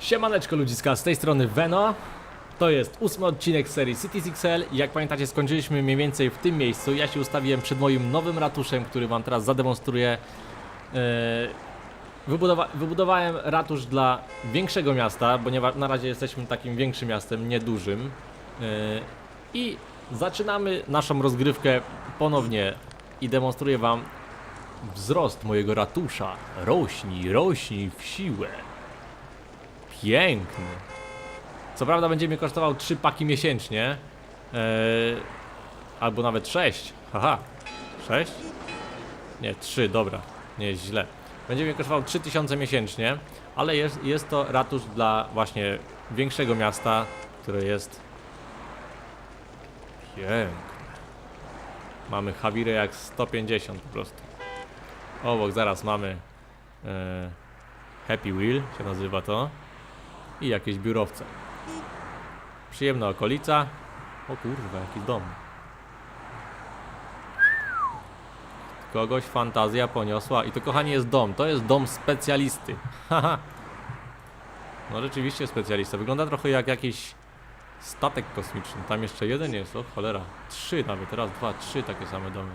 Siemaneczko ludziska, z tej strony Veno. To jest ósmy odcinek serii Cities XL. Jak pamiętacie, skończyliśmy mniej więcej w tym miejscu. Ja się ustawiłem przed moim nowym ratuszem, który wam teraz zademonstruję. Eee, Wybudowa wybudowałem ratusz dla większego miasta, ponieważ na razie jesteśmy takim większym miastem, niedużym. Eee, I zaczynamy naszą rozgrywkę ponownie i demonstruję wam wzrost mojego ratusza. Rośnij, rośnij w siłę. Piękny. Co prawda będzie mnie kosztował 3 paki miesięcznie. Eee, albo nawet 6. Haha. 6? Nie, 3, dobra. Nie jest źle. Będzie mnie kosztował 3000 miesięcznie, ale jest, jest to ratusz dla właśnie większego miasta, które jest piękne. Mamy Hawirę jak 150 po prostu. Obok zaraz mamy e, Happy Wheel się nazywa to i jakieś biurowce. Przyjemna okolica. O kurwa, jaki dom. Kogoś fantazja poniosła i to kochani jest dom. To jest dom specjalisty. Haha. no rzeczywiście specjalista. Wygląda trochę jak jakiś statek kosmiczny. Tam jeszcze jeden jest, o cholera. Trzy nawet, raz, dwa, trzy takie same domy.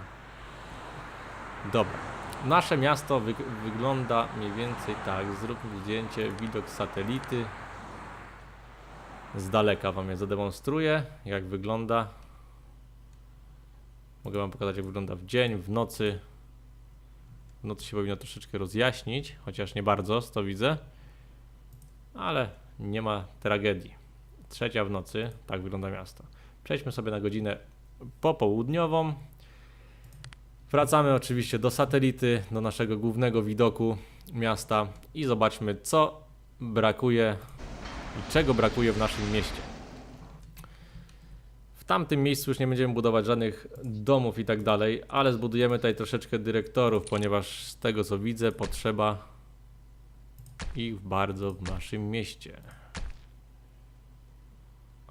Dobra. Nasze miasto wyg wygląda mniej więcej tak. Zróbmy zdjęcie, widok satelity. Z daleka wam je zademonstruję, jak wygląda. Mogę wam pokazać, jak wygląda w dzień, w nocy. W nocy się powinno troszeczkę rozjaśnić, chociaż nie bardzo, to widzę. Ale nie ma tragedii. Trzecia w nocy, tak wygląda miasto. Przejdźmy sobie na godzinę popołudniową. Wracamy oczywiście do satelity, do naszego głównego widoku miasta i zobaczmy, co brakuje i czego brakuje w naszym mieście. W tamtym miejscu już nie będziemy budować żadnych domów i tak dalej, ale zbudujemy tutaj troszeczkę dyrektorów, ponieważ z tego co widzę potrzeba ich bardzo w naszym mieście.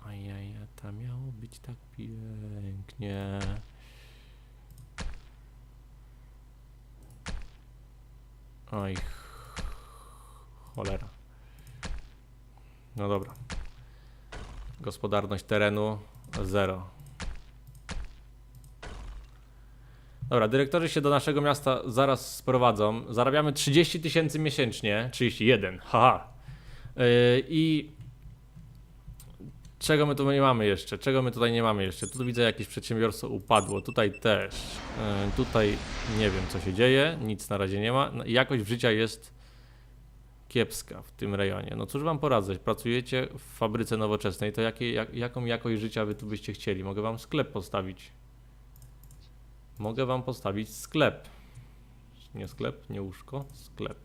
Ajaj, tam miało być tak pięknie. Oj, ch- cholera. No dobra. Gospodarność terenu 0. Dobra, dyrektorzy się do naszego miasta zaraz sprowadzą. Zarabiamy 30 tysięcy miesięcznie. 31, haha. Yy, I czego my tu nie mamy jeszcze? Czego my tutaj nie mamy jeszcze? Tu widzę jakieś przedsiębiorstwo upadło. Tutaj też. Yy, tutaj nie wiem co się dzieje. Nic na razie nie ma. No, Jakość życia jest kiepska w tym rejonie. No cóż wam poradzę, pracujecie w fabryce nowoczesnej, to jakie, jak, jaką jakość życia wy tu byście chcieli? Mogę wam sklep postawić. Mogę wam postawić sklep. Nie sklep, nie łóżko, sklep.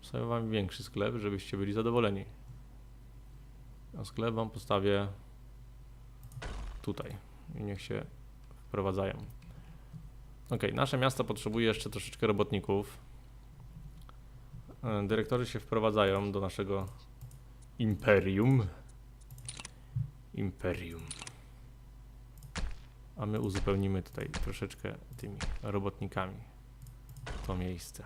Postawię wam większy sklep, żebyście byli zadowoleni. A sklep wam postawię tutaj i niech się wprowadzają. Ok, nasze miasto potrzebuje jeszcze troszeczkę robotników. E, Dyrektorzy się wprowadzają do naszego imperium. Imperium. A my uzupełnimy tutaj troszeczkę tymi robotnikami to miejsce.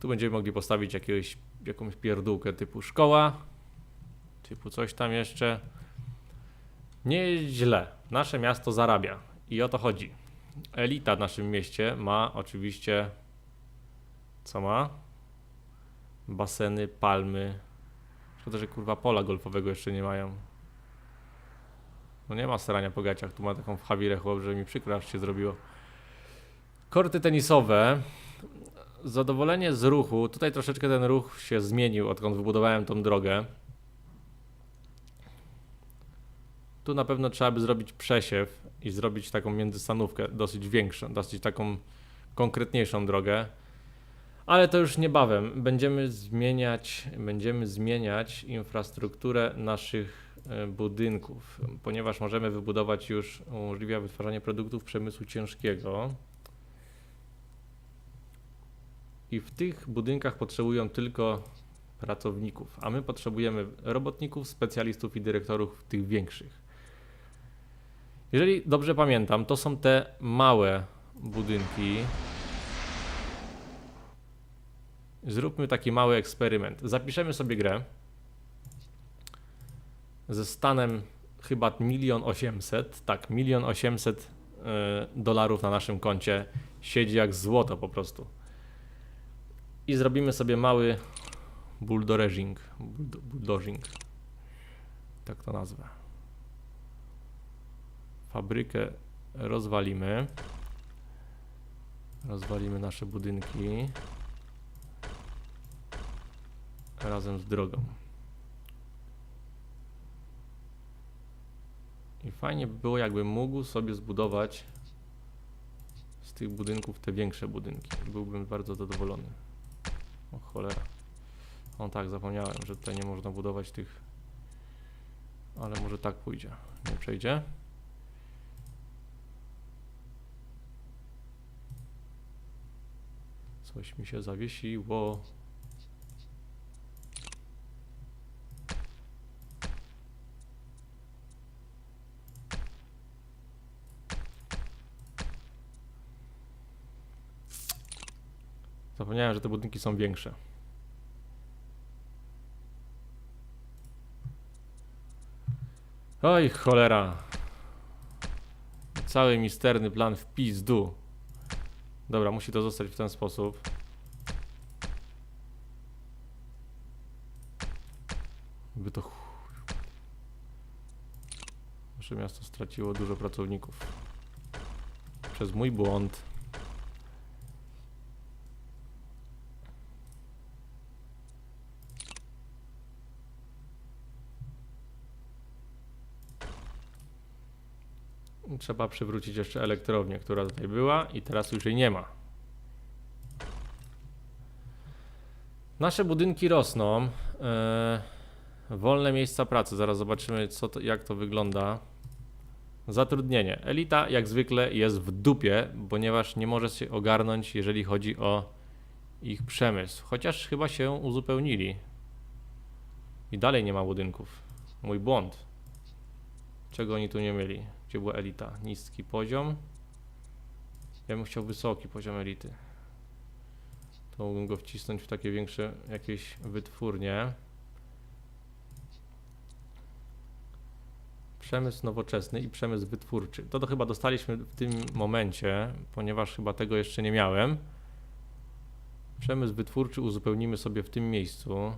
Tu będziemy mogli postawić jakiegoś, jakąś pierdółkę typu szkoła, typu coś tam jeszcze. Nie jest źle. Nasze miasto zarabia i o to chodzi. Elita w naszym mieście ma oczywiście. Co ma? baseny, palmy. Szkoda, że kurwa pola golfowego jeszcze nie mają. No nie ma starania po gaciach, tu ma taką w Hawirę chłop, że mi przykro aż się zrobiło. Korty tenisowe. Zadowolenie z ruchu. Tutaj troszeczkę ten ruch się zmienił, odkąd wybudowałem tą drogę. Tu na pewno trzeba by zrobić przesiew i zrobić taką międzystanówkę dosyć większą, dosyć taką konkretniejszą drogę. Ale to już niebawem będziemy zmieniać, będziemy zmieniać infrastrukturę naszych e, budynków, ponieważ możemy wybudować już, umożliwia wytwarzanie produktów przemysłu ciężkiego. I w tych budynkach potrzebują tylko pracowników, a my potrzebujemy robotników, specjalistów i dyrektorów tych większych. Jeżeli dobrze pamiętam, to są te małe budynki. Zróbmy taki mały eksperyment. Zapiszemy sobie grę ze stanem chyba milion osiemset. Tak, milion osiemset e, dolarów na naszym koncie siedzi jak złoto po prostu. I zrobimy sobie mały bulldozing. Bulldo- Bulldozing. Tak to nazwę. Fabrykę rozwalimy. Rozwalimy nasze budynki. Razem z drogą. I fajnie by było, jakby mógł sobie zbudować z tych budynków te większe budynki. Byłbym bardzo zadowolony. O cholera. O tak, zapomniałem, że tutaj nie można budować tych. Ale może tak pójdzie. Nie przejdzie. Coś mi się zawiesiło. Zapomniałem, że te budynki są większe. Oj, cholera. Cały misterny plan w pizdu. Dobra, musi to zostać w ten sposób. By to. Nasze miasto straciło dużo pracowników. Przez mój błąd. Trzeba przywrócić jeszcze elektrownię, która tutaj była i teraz już jej nie ma. Nasze budynki rosną. e, wolne miejsca pracy. Zaraz zobaczymy, co to, jak to wygląda. Zatrudnienie. Elita, jak zwykle, jest w dupie, ponieważ nie może się ogarnąć, jeżeli chodzi o ich przemysł. Chociaż chyba się uzupełnili. I dalej nie ma budynków. Mój błąd. Czego oni tu nie mieli? Gdzie była elita? Niski poziom. Ja bym chciał wysoki poziom elity. To mógłbym go wcisnąć w takie większe jakieś wytwórnie. Przemysł nowoczesny i przemysł wytwórczy. To, to chyba dostaliśmy w tym momencie, ponieważ chyba tego jeszcze nie miałem. Przemysł wytwórczy uzupełnimy sobie w tym miejscu.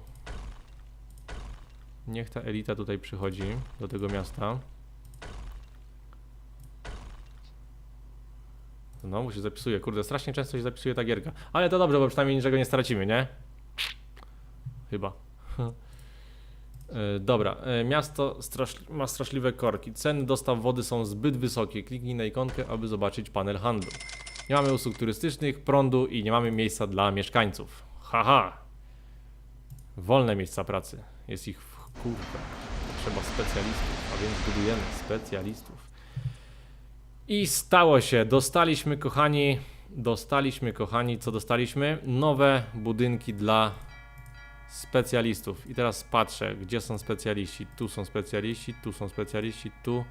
Niech ta elita tutaj przychodzi do tego miasta. Znowu się zapisuje, kurde, strasznie często się zapisuje ta gierka. Ale to dobrze, bo przynajmniej niczego nie stracimy, nie? Chyba. E, Dobra, e, miasto straszli- ma straszliwe korki. Ceny dostaw wody są zbyt wysokie. Kliknij na ikonkę, aby zobaczyć panel handlu. Nie mamy usług turystycznych, prądu i nie mamy miejsca dla mieszkańców. Haha! Wolne miejsca pracy. Jest ich w kurwę. Trzeba specjalistów, a więc budujemy specjalistów. I stało się. Dostaliśmy, kochani, dostaliśmy, kochani, co dostaliśmy? Nowe budynki dla specjalistów. I teraz patrzę, gdzie są specjaliści. Tu są specjaliści, tu są specjaliści, tu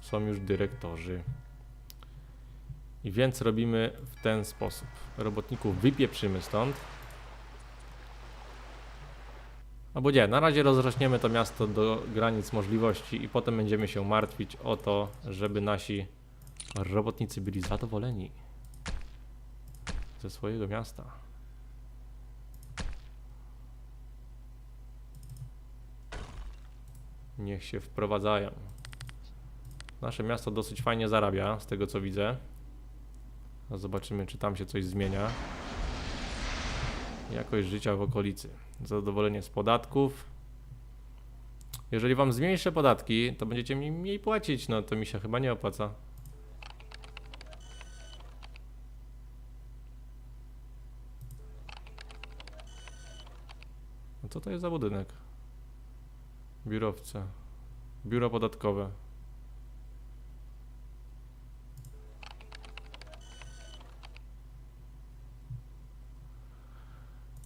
są już dyrektorzy. I więc robimy w ten sposób. Robotników wypieprzymy stąd. Albo nie, na razie rozrośniemy to miasto do granic możliwości i potem będziemy się martwić o to, żeby nasi robotnicy byli zadowoleni ze swojego miasta. Niech się wprowadzają. Nasze miasto dosyć fajnie zarabia, z tego co widzę. Zobaczymy, czy tam się coś zmienia. Jakość życia w okolicy. Zadowolenie z podatków. Jeżeli wam zmniejszę podatki, to będziecie mi mniej płacić. No to mi się chyba nie opłaca. A co to jest za budynek? Biurowce. Biuro podatkowe.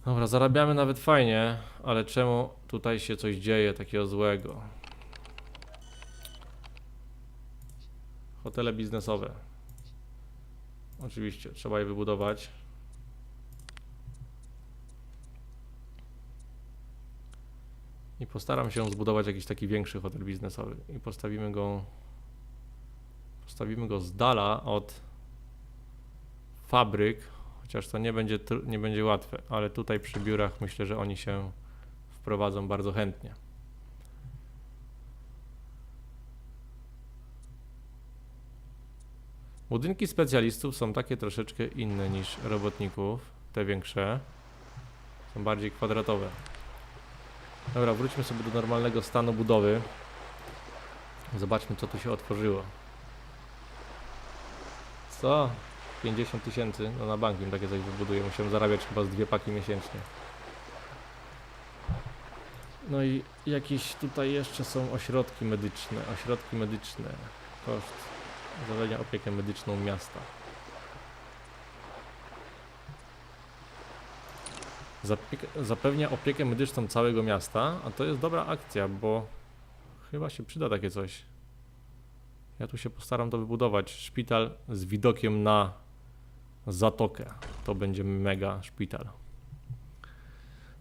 Dobra, zarabiamy nawet fajnie, ale czemu tutaj się coś dzieje takiego złego? Hotele biznesowe. Oczywiście, trzeba je wybudować. Postaram się zbudować jakiś taki większy hotel biznesowy. I postawimy go. Postawimy go z dala od fabryk, chociaż to nie będzie, nie będzie łatwe, ale tutaj przy biurach myślę, że oni się wprowadzą bardzo chętnie. Budynki specjalistów są takie troszeczkę inne niż robotników, te większe. Są bardziej kwadratowe. Dobra, wróćmy sobie do normalnego stanu budowy. Zobaczmy, co tu się otworzyło. Co? 50 tysięcy? No na bank im takie coś wybuduję. Musiałem zarabiać chyba z dwie paki miesięcznie. No i jakieś tutaj jeszcze są ośrodki medyczne. Ośrodki medyczne. Koszt zapewnia opiekę medyczną miasta. Zapewnia opiekę medyczną całego miasta, a to jest dobra akcja, bo chyba się przyda takie coś. Ja tu się postaram to wybudować. Szpital z widokiem na zatokę. To będzie mega szpital.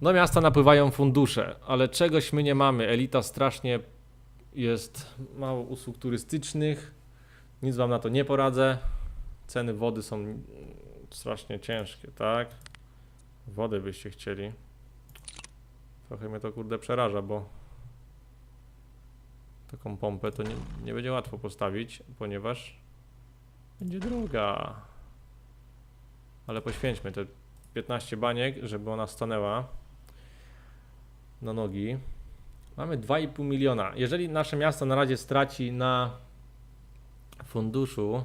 Do miasta napływają fundusze, ale czegoś my nie mamy. Elita strasznie jest mało usług turystycznych. Nic wam na to nie poradzę. Ceny wody są strasznie ciężkie, tak? Wodę byście chcieli. Trochę mnie to kurde przeraża, bo taką pompę to nie, nie będzie łatwo postawić, ponieważ będzie droga. Ale poświęćmy te 15 baniek, żeby ona stanęła na nogi. Mamy 2,5 miliona. Jeżeli nasze miasto na razie straci na funduszu,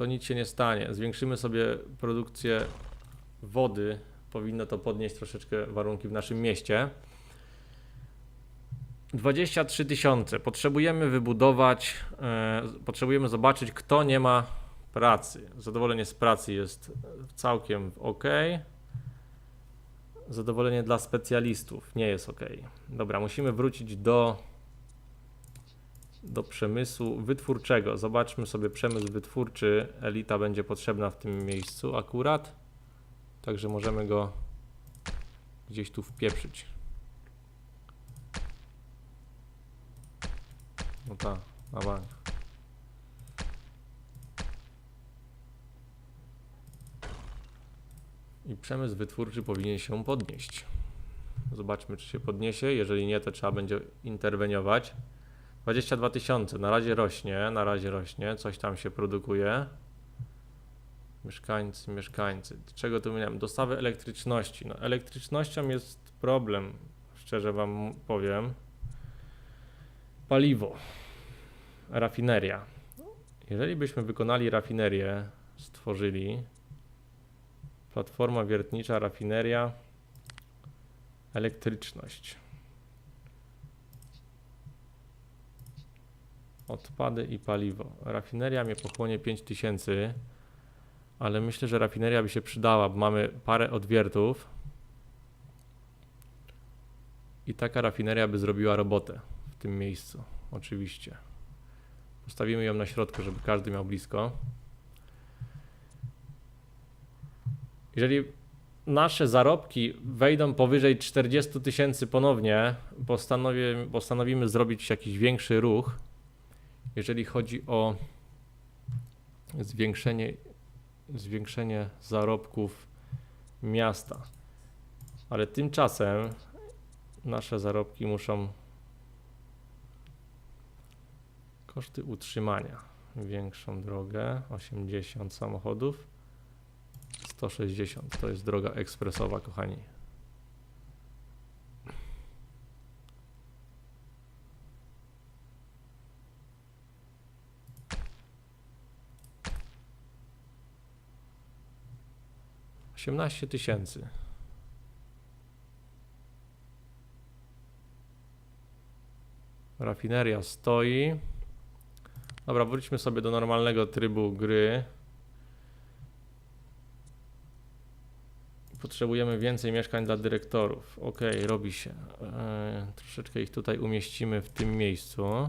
to nic się nie stanie. Zwiększymy sobie produkcję wody. Powinno to podnieść troszeczkę warunki w naszym mieście. 23 tysiące. Potrzebujemy wybudować, e, potrzebujemy zobaczyć, kto nie ma pracy. Zadowolenie z pracy jest całkiem ok. Zadowolenie dla specjalistów nie jest ok. Dobra, musimy wrócić do, do przemysłu wytwórczego. Zobaczmy sobie przemysł wytwórczy. Elita będzie potrzebna w tym miejscu akurat. Także możemy go gdzieś tu wpieprzyć. No tak, na bank. I przemysł wytwórczy powinien się podnieść. Zobaczmy, czy się podniesie. Jeżeli nie, to trzeba będzie interweniować. 22 tysiące. Na razie rośnie, na razie rośnie. Coś tam się produkuje. Mieszkańcy, mieszkańcy. Czego tu miałem? Dostawy elektryczności. No, elektrycznością jest problem, szczerze Wam powiem. Paliwo. Rafineria. Jeżeli byśmy wykonali rafinerię, stworzyli platforma wiertnicza, rafineria, elektryczność. Odpady i paliwo. Rafineria mnie pochłonie 5000, ale myślę, że rafineria by się przydała, bo mamy parę odwiertów i taka rafineria by zrobiła robotę w tym miejscu, oczywiście. Postawimy ją na środku, żeby każdy miał blisko. Jeżeli nasze zarobki wejdą powyżej 40 tysięcy ponownie, postanowimy zrobić jakiś większy ruch, jeżeli chodzi o zwiększenie, zwiększenie zarobków miasta. Ale tymczasem nasze zarobki muszą koszty utrzymania. Większą drogę 80 samochodów. 160 to jest droga ekspresowa, kochani. Osiemnaście tysięcy. Rafineria stoi. Dobra, wróćmy sobie do normalnego trybu gry. Potrzebujemy więcej mieszkań dla dyrektorów. Ok, robi się. Eee, troszeczkę ich tutaj umieścimy w tym miejscu.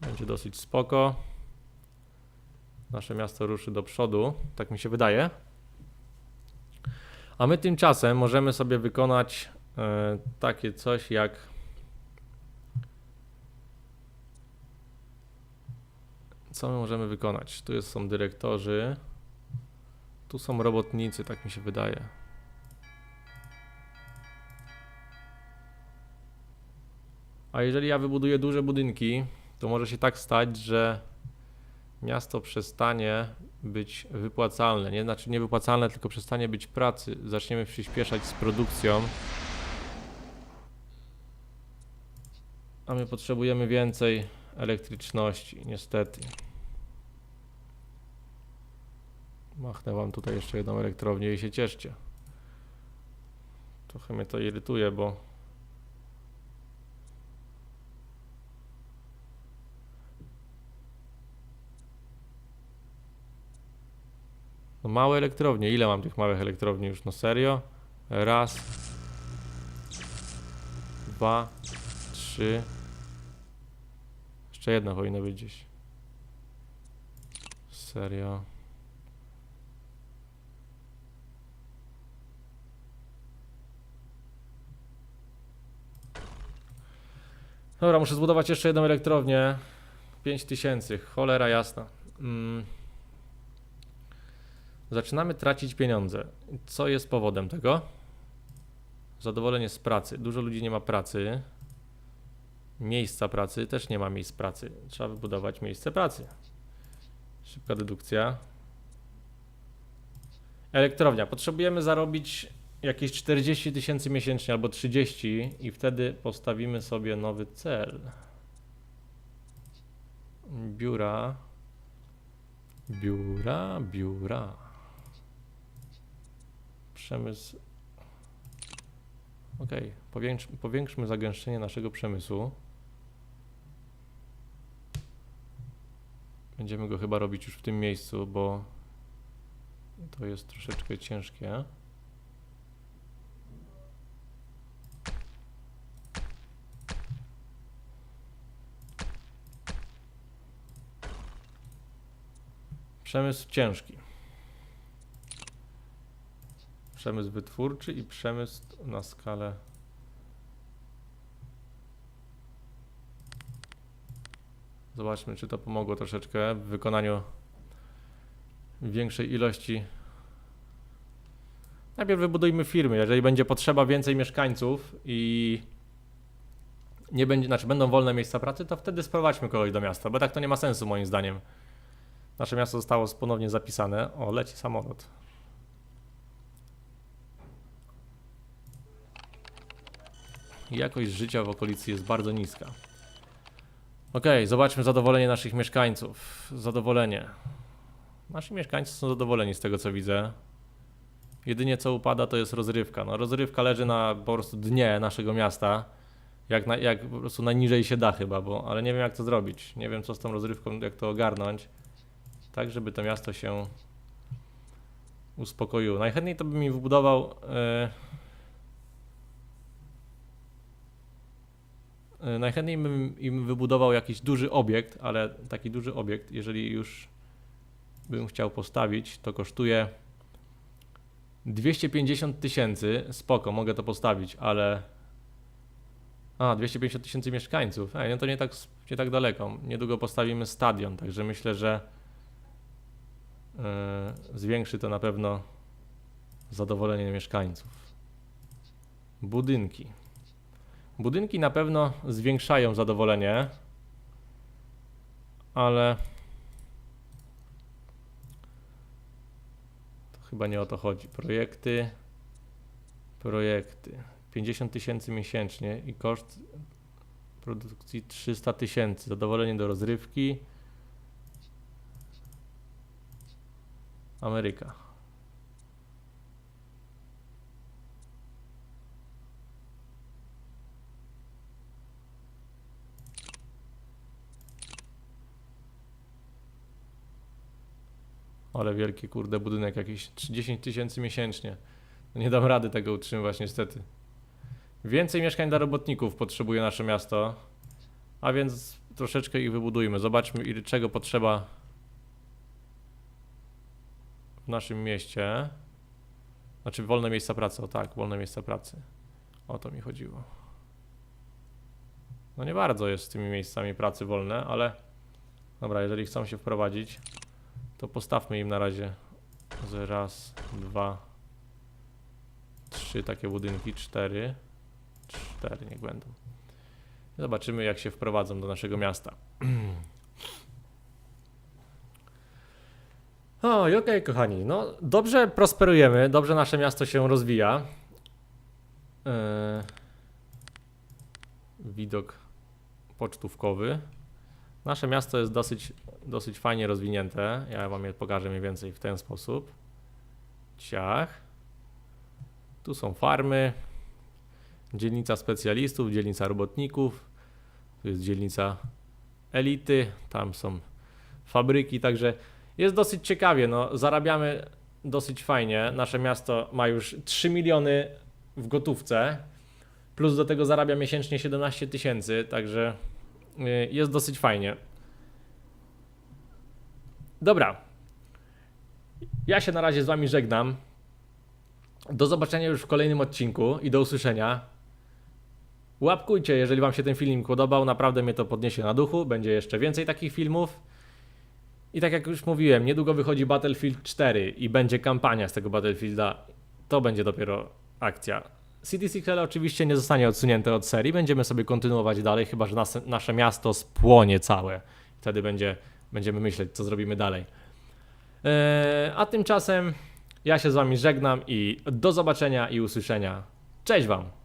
Będzie dosyć spoko. Nasze miasto ruszy do przodu, tak mi się wydaje. A my tymczasem możemy sobie wykonać e, takie coś jak Co my możemy wykonać? Tu jest, są dyrektorzy. Tu są robotnicy, tak mi się wydaje. A jeżeli ja wybuduję duże budynki, to może się tak stać, że miasto przestanie być wypłacalne. Nie znaczy nie wypłacalne, tylko przestanie być pracy. Zaczniemy przyspieszać z produkcją. A my potrzebujemy więcej elektryczności, niestety. Machnę wam tutaj jeszcze jedną elektrownię i się cieszcie. Trochę mnie to irytuje, bo No małe elektrownie. Ile mam tych małych elektrowni już? No serio? Raz. Dwa. Trzy. Jeszcze jedna powinna być gdzieś. Serio. Dobra, muszę zbudować jeszcze jedną elektrownię. 5000, cholera jasna. Mm. Zaczynamy tracić pieniądze. Co jest powodem tego? Zadowolenie z pracy. Dużo ludzi nie ma pracy. Miejsca pracy też nie ma miejsc pracy. Trzeba wybudować miejsce pracy. Szybka dedukcja. Elektrownia. Potrzebujemy zarobić jakieś 40 tysięcy miesięcznie albo 30 i wtedy postawimy sobie nowy cel. Biura. Biura, biura. Przemysł. Ok, powiększ, powiększmy zagęszczenie naszego przemysłu. Będziemy go chyba robić już w tym miejscu, bo to jest troszeczkę ciężkie. Przemysł ciężki. Przemysł wytwórczy i przemysł na skalę. Zobaczmy, czy to pomogło troszeczkę w wykonaniu większej ilości. Najpierw wybudujmy firmy. Jeżeli będzie potrzeba więcej mieszkańców i nie będzie, znaczy będą wolne miejsca pracy, to wtedy sprowadźmy kogoś do miasta, bo tak to nie ma sensu moim zdaniem. Nasze miasto zostało ponownie zapisane. O, leci samolot. Jakość życia w okolicy jest bardzo niska. Ok, zobaczmy zadowolenie naszych mieszkańców. Zadowolenie. Nasi mieszkańcy są zadowoleni z tego co widzę. Jedynie co upada to jest rozrywka. No, rozrywka leży na po prostu dnie naszego miasta. Jak, na, jak po prostu najniżej się da chyba, bo, ale nie wiem jak to zrobić. Nie wiem co z tą rozrywką, jak to ogarnąć. Tak, żeby to miasto się uspokoiło. Najchętniej to bym mi wybudował. e, najchętniej bym im wybudował jakiś duży obiekt, ale taki duży obiekt, jeżeli już bym chciał postawić, to kosztuje 250 tysięcy. Spoko, mogę to postawić, ale. A, 250 tysięcy mieszkańców. Ej, no to nie tak, nie tak daleko. Niedługo postawimy stadion, także myślę, że Yy, zwiększy to na pewno zadowolenie mieszkańców. Budynki. Budynki na pewno zwiększają zadowolenie, ale to chyba nie o to chodzi. Projekty, projekty. 50 tysięcy miesięcznie i koszt produkcji 300 tysięcy. Zadowolenie do rozrywki. Ameryka. Ale wielki kurde budynek, jakieś 10 tysięcy miesięcznie. No nie dam rady tego utrzymywać niestety. Więcej mieszkań dla robotników potrzebuje nasze miasto. A więc troszeczkę ich wybudujmy. Zobaczmy, ile czego potrzeba w naszym mieście. Znaczy wolne miejsca pracy, o tak, wolne miejsca pracy. O to mi chodziło. No nie bardzo jest z tymi miejscami pracy wolne, ale dobra, jeżeli chcą się wprowadzić, to postawmy im na razie z raz, dwa, trzy takie budynki, cztery, cztery niech będą. Zobaczymy jak się wprowadzą do naszego miasta. O, okej, kochani. No, dobrze prosperujemy, dobrze nasze miasto się rozwija. Yy, widok pocztówkowy. Nasze miasto jest dosyć, dosyć fajnie rozwinięte. Ja wam je pokażę mniej więcej w ten sposób. Ciach. Tu są farmy. Dzielnica specjalistów, dzielnica robotników. Tu jest dzielnica elity. Tam są fabryki, także jest dosyć ciekawie. No, zarabiamy dosyć fajnie. Nasze miasto ma już 3 miliony w gotówce. Plus do tego zarabia miesięcznie 17 tysięcy, także jest dosyć fajnie. Dobra. Ja się na razie z Wami żegnam. Do zobaczenia już w kolejnym odcinku i do usłyszenia. Łapkujcie, jeżeli Wam się ten film podobał. Naprawdę mnie to podniesie na duchu. Będzie jeszcze więcej takich filmów. I tak jak już mówiłem, niedługo wychodzi Battlefield 4 i będzie kampania z tego Battlefielda. To będzie dopiero akcja. City Sequel oczywiście nie zostanie odsunięte od serii. Będziemy sobie kontynuować dalej, chyba że nas, nasze miasto spłonie całe. Wtedy będzie, będziemy myśleć, co zrobimy dalej. Eee, a tymczasem ja się z Wami żegnam i do zobaczenia i usłyszenia. Cześć Wam!